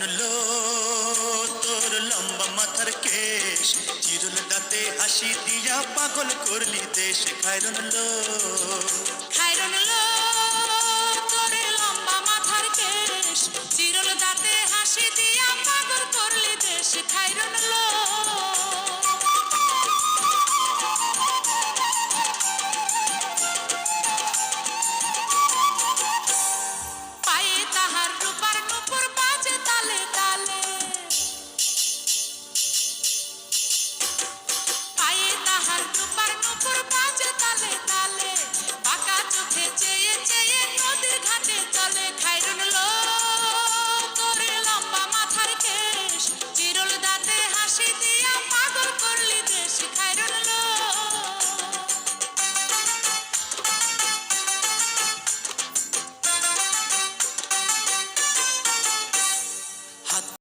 জানলো তোর লম্বা মাথার কেশ। চিরুল দাঁতে হাসি দিয়া পাগল করলি দেশ। খায়রুল লোক Ándale.